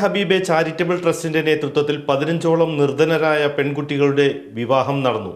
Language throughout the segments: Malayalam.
ഹബീബെ ചാരിറ്റബിൾ ട്രസ്റ്റിന്റെ നേതൃത്വത്തിൽ പതിനഞ്ചോളം നിർധനരായ പെൺകുട്ടികളുടെ വിവാഹം നടന്നു.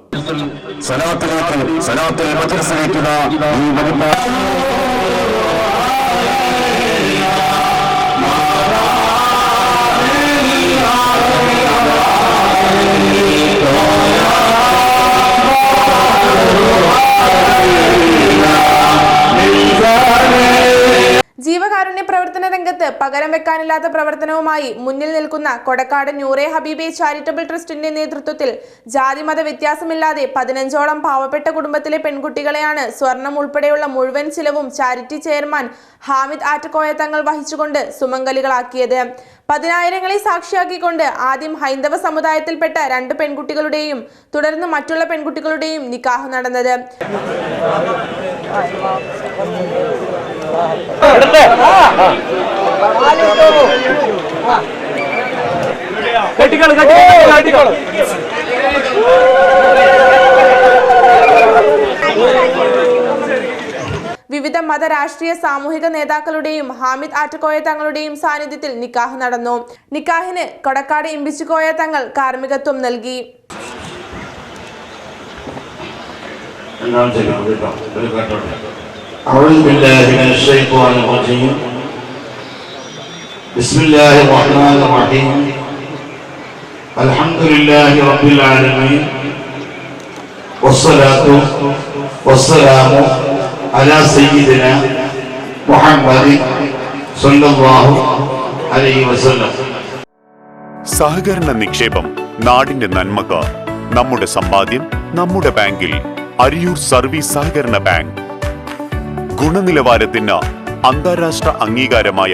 പ്രവർത്തന രംഗത്ത് പകരം വെക്കാനില്ലാത്ത പ്രവർത്തനവുമായി മുന്നിൽ നിൽക്കുന്ന കൊടക്കാട് ന്യൂറെ ഹബീബെ ചാരിറ്റബിൾ ട്രസ്റ്റിന്റെ നേതൃത്വത്തിൽ ജാതിമത വ്യത്യാസമില്ലാതെ പതിനഞ്ചോളം പാവപ്പെട്ട കുടുംബത്തിലെ പെൺകുട്ടികളെയാണ് സ്വർണം ഉൾപ്പെടെയുള്ള മുഴുവൻ ചിലവും ചാരിറ്റി ചെയർമാൻ ഹാമിദ് ആറ്റക്കോയ തങ്ങൾ വഹിച്ചുകൊണ്ട് സുമംഗലികളാക്കിയത്. പതിനായിരങ്ങളെ സാക്ഷിയാക്കിക്കൊണ്ട് ആദ്യം ഹൈന്ദവ സമുദായത്തിൽപ്പെട്ട രണ്ട് പെൺകുട്ടികളുടെയും തുടർന്ന് മറ്റുള്ള പെൺകുട്ടികളുടെയും നിക്കാഹ് നടന്നത്. വിവിധ മത രാഷ്ട്രീയ സാമൂഹിക നേതാക്കളുടെയും ഹാമിദ് ആറ്റക്കോയ തങ്ങളുടെയും സാന്നിധ്യത്തിൽ നിക്കാഹ് നടന്നു നിക്കാഹിന് കൊടക്കാട് ഇമ്പിച്ചുകോയ തങ്ങൾ കാർമ്മികത്വം നൽകി എല്ലാം ചെയ്യണം കേട്ടോ ഒരു കേട്ടോട്ടെ أعوذ بالله من الشيطان الرجيم بسم الله الرحمن الرحيم الحمد لله رب العالمين والصلاة والسلام على سيدنا محمد صلى الله عليه وسلم സഹകരണ നിക്ഷേപം നാടിന്റെ നന്മക്ക് നമ്മുടെ സമ്പാദ്യം നമ്മുടെ ബാങ്കിൽ അരിയൂർ സർവീസ് സഹകരണ ബാങ്ക് ഗുണനിലവാരത്തിന് അന്താരാഷ്ട്ര അംഗീകാരമായ